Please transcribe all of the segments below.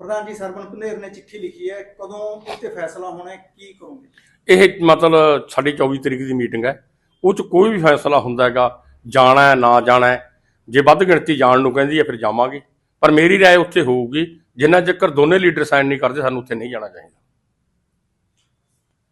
ਪ੍ਰਧਾਨ ਜੀ ਸਰਵਨ ਪੰਧੇਰ ਨੇ ਚਿੱਠੀ ਲਿਖੀ ਹੈ ਕਦੋਂ ਉੱਤੇ ਫੈਸਲਾ ਹੋਣਾ ਹੈ ਕੀ ਕਰੋਗੇ ਇਹ ਮਤਲਬ ਸਾਡੀ 24 ਤਰੀਕ ਦੀ ਮੀਟਿੰਗ ਹੈ ਉਹ ਚ ਕੋਈ ਵੀ ਫੈਸਲਾ ਹੁੰਦਾ ਹੈਗਾ ਜਾਣਾ ਹੈ ਨਾ ਜਾਣਾ ਹੈ ਜੇ ਵੱਧ ਗਿਣਤੀ ਜਾਣ ਨੂੰ ਕਹਿੰਦੀ ਹੈ ਫਿਰ ਜਾਵਾਂਗੇ ਪਰ ਮੇਰੀ رائے ਉੱਥੇ ਹੋਊਗੀ ਜਿੰਨਾ ਚੱਕਰ ਦੋਨੇ ਲੀਡਰ ਸਾਈਨ ਨਹੀਂ ਕਰਦੇ ਸਾਨੂੰ ਉੱਥੇ ਨਹੀਂ ਜਾਣਾ ਚਾਹੀਦਾ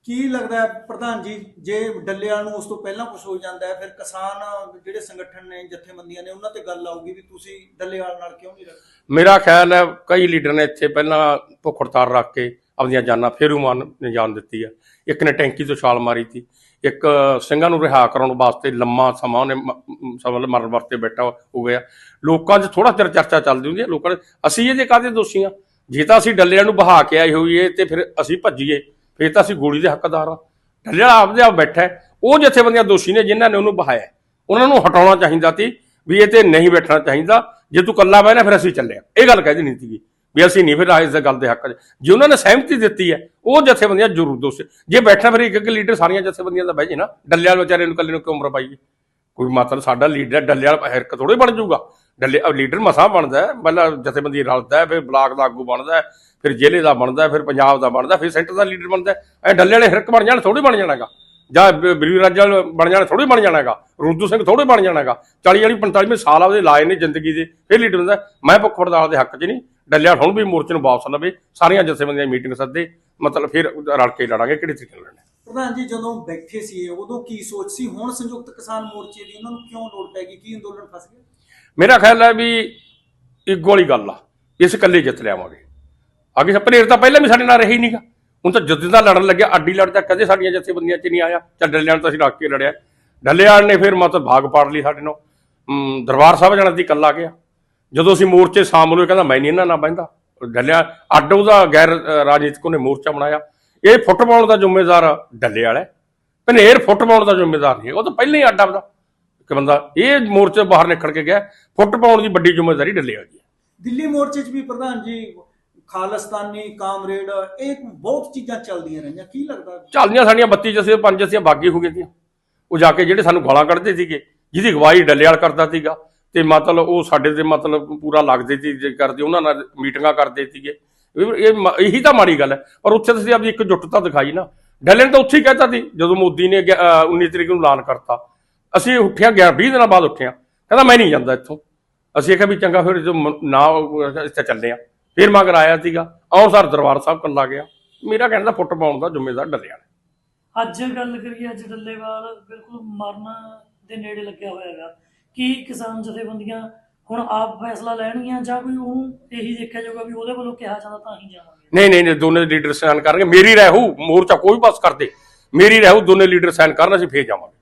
ਕੀ ਲੱਗਦਾ ਹੈ ਪ੍ਰਧਾਨ ਜੀ, ਜੇ ਡੱਲਿਆਂ ਨੂੰ ਉਸ ਤੋਂ ਪਹਿਲਾਂ ਕੁਝ ਹੋ ਜਾਂਦਾ ਹੈ, ਫਿਰ ਕਿਸਾਨ ਜਿਹੜੇ ਸੰਗਠਨ ਨੇ, ਜਥੇਬੰਦੀਆਂ ਨੇ, ਉਹਨਾਂ ਤੇ ਗੱਲ ਆਊਗੀ ਵੀ ਤੁਸੀਂ ਡੱਲੇਵਾਲ ਨਾਲ ਕਿਉਂ ਨਹੀਂ ਰਹੇ ਮੇਰਾ ਖਿਆਲ ਹੈ ਕਈ ਲੀਡਰ ਨੇ ਇੱਥੇ ਪਹਿਲਾਂ ਭੁੱਖ ਹੜਤਾਲ ਰੱਖ ਕੇ ਆਪਣੀਆਂ ਜਾਨਾਂ ਫੇਰੂ ਮਾਨ ਨੇ ਜਾਨ ਦਿੱਤੀ ਆ ਇੱਕ ਨੇ ਟੈਂਕੀ ਤੋਂ ਛਾਲ ਮਾਰੀ ਸੀ, ਇੱਕ ਸਿੰਘਾਂ ਨੂੰ ਰਿਹਾ ਕਰਾਉਣ ਵਾਸਤੇ ਲੰਮਾ ਸਮਾਂ ਉਹਨੇ ਸਵਾਲ ਮਰਨ ਵਾਸਤੇ ਬੈਠਾ ਹੋ ਗਿਆ। ਲੋਕਾਂ 'ਚ ਥੋੜਾ ਚਿਰ ਚਰਚਾ ਚੱਲਦੀ ਹੁੰਦੀ ਹੈ, ਲੋਕਾਂ ਨੇ, ਅਸੀਂ ਇਹਦੇ ਕਾਹਦੇ ਦੋਸ਼ੀ ਹਾਂ? ਜੇ ਤਾਂ ਅਸੀਂ ਡੱਲਿਆਂ ਨੂੰ ਬਹਾ ਕੇ ਆਏ ਹੋਈਏ ਤੇ ਫਿਰ ਅਸੀਂ ਭੱਜੀਏ। ਫਿਰ ਤਾਂ ਅਸੀਂ ਗੋਲੀ ਦੇ ਹੱਕਦਾਰ ਹਾਂ। ਡੱਲਿਆ ਆਪਦੇ ਆਪ ਬੈਠਾ ਉਹ ਜਥੇਬੰਦੀਆਂ ਦੋਸ਼ੀ ਨੇ ਜਿਨ੍ਹਾਂ ਨੇ ਉਹਨੂੰ ਬਹਾਇਆ ਉਹਨਾਂ ਨੂੰ ਹਟਾਉਣਾ ਚਾਹੀਦਾ ਸੀ ਵੀ ਇਹ ਤੇ ਨਹੀਂ ਬੈਠਣਾ ਚਾਹੀਦਾ। ਜੇ ਤੂੰ ਕੱਲਾ ਬਹਿਣਾ ਫਿਰ ਅਸੀਂ ਚੱਲੇ ਇਹ ਗੱਲ ਕਹਿ ਦੇਣੀ ਸੀਗੀ ਵੀ ਅਸੀਂ ਨਹੀਂ, ਫਿਰ ਆਏ ਦੇ ਗੱਲ ਦੇ ਹੱਕ 'ਚ। ਜੇ ਉਹਨਾਂ ਨੇ ਸਹਿਮਤੀ ਦਿੱਤੀ ਹੈ, ਉਹ ਜਥੇਬੰਦੀਆਂ ਜ਼ਰੂਰ ਦੋਸ਼ ਜੇ ਬੈਠਣਾ ਫਿਰ ਇੱਕ ਇੱਕ ਲੀਡਰ ਸਾਰੀਆਂ ਜਥੇਬੰਦੀਆਂ ਦਾ ਬਹਿ ਜੇ ਨਾ। ਡੱਲੇ ਵਿਚਾਰੇ ਨੂੰ ਕੱਲੇ ਨੂੰ ਕਿਉਂ ਉਮਰ ਪਾਈਏ ਕੋਈ ਮਤਲਬ ਸਾਡਾ ਲੀਡਰ ਡੱਲੇ ਹਿਰਕ ਥੋੜੇ ਬਣ ਜਾਊਗਾ। ਲੀਡਰ ਮਸਾਂ ਬਣਦਾ ਮਤਲਬ ਜਥੇਬੰਦੀ ਰਲਦਾ ਫਿਰ ਬਲਾਕ ਦਾ ਆਗੂ ਬਣਦਾ ਫਿਰ ਜ਼ਿਲ੍ਹੇ ਦਾ ਬਣਦਾ ਫਿਰ ਪੰਜਾਬ ਦਾ ਬਣਦਾ ਫਿਰ ਸੈਂਟਰ ਦਾ ਲੀਡਰ ਬਣਦਾ ਐ ਡੱਲੇ ਵਾਲੇ ਹਿਰਕ ਬਣ ਜਾਣ ਥੋੜੇ ਬਣ ਜਾਣਾਗਾ। ਜਾਂ ਬ- ਬਲਵੀਰ ਰਾਜਾ ਬਣ ਜਾਣਾ ਥੋੜੇ ਬਣ ਜਾਣਾਗਾ। ਰੁੰਦੂ ਸਿੰਘ ਥੋੜੇ ਬਣ ਜਾਣਾਗਾ। 40 ਵਾਲੀ 45 ਸਾਲ ਆਪਦੇ ਲਾਏ ਨੇ ਜ਼ਿੰਦਗੀ ਦੇ, ਫਿਰ ਲੀਡਰ ਹੁੰਦਾ ਮੈਂ ਭੁੱਖ ਹੜਤਾਲ ਦੇ ਹੱਕ 'ਚ ਨਹੀਂ। ਡੱਲਿਆ ਹੁਣ ਵੀ ਮੋਰਚੇ ਨੂੰ ਵਾਪਸ ਲਵੇ ਸਾਰੀਆਂ ਜਥੇਬੰਦੀਆਂ ਮੀਟਿੰਗ ਸੱਦੇ। ਮਤਲਬ ਫਿਰ ਰਲ ਕੇ ਲੜਾਂਗੇ, ਕਿਹੜੇ ਤਰੀਕੇ ਨਾਲ ਲੜਨਾ ਪ੍ਰਧਾਨ ਜੀ ਜਦੋਂ ਬੈਠੇ ਸੀ, ਉਦੋਂ ਕੀ ਸੋਚ ਸੀ? ਹੁਣ ਸੰਯੁਕਤ ਕਿਸਾਨ ਮੋਰਚੇ ਦੀ ਉਹਨਾਂ ਨੂੰ ਕਿਉਂ ਲੋੜ ਪੈ ਗਈ? ਕੀ ਅੰਦੋਲਨ ਫਸ ਗਿਆ? ਮੇਰਾ ਖਿਆਲ ਹੈ ਵੀ ਇੱਕ ਵਾਲੀ ਗੱਲ ਆ, ਇਸ ਇਕੱਲੇ ਜਿੱਤ ਲਿਆਵਾਂਗੇ। ਅੱਗੇ ਸਪਨੇਰ ਤਾਂ ਪਹਿਲਾਂ ਵੀ ਸਾਡੇ ਨਾਲ ਰਹੀ ਨਹੀਂਗਾ ਹੁਣ ਤਾਂ ਜੁੱਧ ਦਾ ਲੜਨ ਲੱਗਿਆ, ਅੱਡੀ ਲੜਦਾ ਕਦੇ ਸਾਡੀਆਂ ਜਥੇਬੰਦੀਆਂ 'ਚ ਨਹੀਂ ਆਇਆ। ਚੱਲ ਡੱਲਿਆਂ ਤਾਂ ਅਸੀਂ ਰੱਖ ਕੇ ਲੜਿਆ। ਡੱਲੇਵਾਲ ਨੇ ਫਿਰ ਮਤਲਬ ਭਾਗ ਪਾੜ ਲਈ ਸਾਡੇ ਨਾਲ। ਦਰਬਾਰ ਸਾਹਿਬ ਜਾਣਾ ਸੀ ਕੱਲਾ ਗਿਆ। ਜਦੋਂ ਅਸੀਂ ਮੋਰਚੇ ਸ਼ਾਮਲ ਹੋਏ ਕਹਿੰਦਾ ਮੈਂ ਨਹੀਂ ਇਹਨਾਂ ਨਾਲ ਬਹਿੰਦਾ। ਡੱਲਿਆ ਅੱਡ ਉਹਦਾ ਗੈਰ ਰਾਜਨੀਤਿਕ ਉਹਨੇ ਮੋਰਚਾ ਬਣਾਇਆ। ਇਹ ਫੁੱਟਬਾਲ ਦਾ ਜ਼ਿੰਮੇਦਾਰ ਡੱਲੇ ਵਾਲਾ ਪਨੇਰ ਫੁੱਟਬਾਲ ਦਾ ਜ਼ਿੰਮੇਦਾਰ ਨਹੀਂ ਉਹ ਤਾਂ ਪਹਿਲਾਂ ਹੀ ਅੱਡ ਆਪਦਾ। ਇੱਕ ਬੰਦਾ ਇਹ ਮੋਰਚੇ ਬਾਹਰ ਨਿਕਲ ਕੇ ਗਿਆ ਫੁੱਟ ਪਾਉਣ ਦੀ ਵੱਡੀ ਜ਼ਿੰਮੇਵਾਰੀ ਡੱਲੇ ਵਾਲੀ ਹੈ। ਦਿੱਲੀ ਮੋਰਚੇ 'ਚ ਵੀ ਪ੍ਰਧਾਨ ਜੀ ਖਾਲਸਤਾਨੀ ਕਾਮਰੇਡ ਇਹ ਬਹੁਤ ਚੀਜ਼ਾਂ ਚੱਲਦੀਆਂ ਰਹੀਆਂ। ਕੀ ਲੱਗਦਾ? ਚੱਲਦੀਆਂ ਸਾਡੀਆਂ 32 ਜਸੇ ਪੰਜ ਜਸੀਆਂ ਬਾਗੀ ਹੋ ਗਈਆਂ ਉਹ ਜਾ ਕੇ ਜਿਹੜੇ ਸਾਨੂੰ ਗਾਲਾਂ ਕੱਢਦੇ ਸੀਗੇ ਜਿਹਦੀ ਅਗਵਾਈ ਡੱਲੇਵਾਲ ਕਰਦਾ ਸੀਗਾ ਤੇ ਮਤਲਬ ਉਹ ਸਾਡੇ ਤੇ ਮਤਲਬ ਪੂਰਾ ਲੱਗਦੇ ਸੀ ਜੇ ਕਰਦੇ ਉਹਨਾਂ ਨਾਲ ਮੀਟਿੰਗਾਂ ਕਰਦੇ ਸੀਗੇ। ਇਹ ਇਹੀ ਤਾਂ ਮਾੜੀ ਗੱਲ ਹੈ। ਪਰ ਉੱਥੇ ਤੁਸੀਂ ਆਪਣੀ ਇੱਕ ਜੁੱਟਤਾ ਦਿਖਾਈ ਨਾ। ਡੱਲੇ ਤਾਂ ਉੱਥੇ ਹੀ ਕਹਿਤਾ ਸੀ, ਜਦੋਂ ਮੋਦੀ ਨੇ 19 ਤਰੀਕ ਨੂੰ ਐਲਾਨ ਕਰਤਾ। ਅਸੀਂ ਉੱਠਿਆ 11 20 ਦਿਨਾਂ ਬਾਅਦ ਉੱਠਿਆ ਕਹਿੰਦਾ ਮੈਂ ਨਹੀਂ ਜਾਂਦਾ ਇੱਥੋਂ। ਅਸੀਂ ਕਿਹਾ ਵੀ ਚੰਗਾ ਫਿਰ ਜੋ ਨਾ ਇੱਥੇ ਚੱਲੇ ਆ ਫਿਰ ਮਗਰ ਆਇਆ ਸੀਗਾ ਆਉਂ ਸਰ ਦਰਬਾਰ ਸਾਹਿਬ ਕੱਲਾ ਗਿਆ। ਮੇਰਾ ਕਹਿਣ ਦਾ ਫੁੱਟ ਪਾਉਣ ਦਾ ਜ਼ਿੰਮੇਦਾਰ ਡੱਲਿਆ ਅੱਜ ਗੱਲ ਕਰੀਏ, ਅੱਜ ਡੱਲੇਵਾਲ ਬਿਲਕੁਲ ਮਰਨ ਦੇ ਨੇੜੇ ਲੱਗਿਆ ਹੋਇਆ ਹੈਗਾ। ਕੀ ਕਿਸਾਨ ਜਥੇਬੰਦੀਆਂ ਹੁਣ ਆਪ ਫੈਸਲਾ ਲੈਣਗੀਆਂ ਜਾਂ ਕੋਈ ਉਹਨੂੰ ਇਹੀ ਦੇਖਿਆ ਜਾਊਗਾ ਵੀ ਉਹਦੇ ਵੱਲੋਂ ਕਿਹਾ ਜਾਂਦਾ ਤਾਂ ਹੀ ਜਾਵਾਂਗੇ। ਨਹੀਂ ਨਹੀਂ ਨਹੀਂ, ਦੋਨੇ ਲੀਡਰ ਸਾਈਨ ਕਰਨਗੇ। ਮੇਰੀ ਰਹਿ ਮੋਰਚਾ ਕੋਈ ਪਾਸ ਕਰਦੇ ਮੇਰੀ ਰਹਿ ਦੋਨੇ ਲੀਡਰ ਸਾਈਨ ਕਰਨ, ਅਸੀਂ ਫੇਰ ਜਾਵਾਂਗੇ।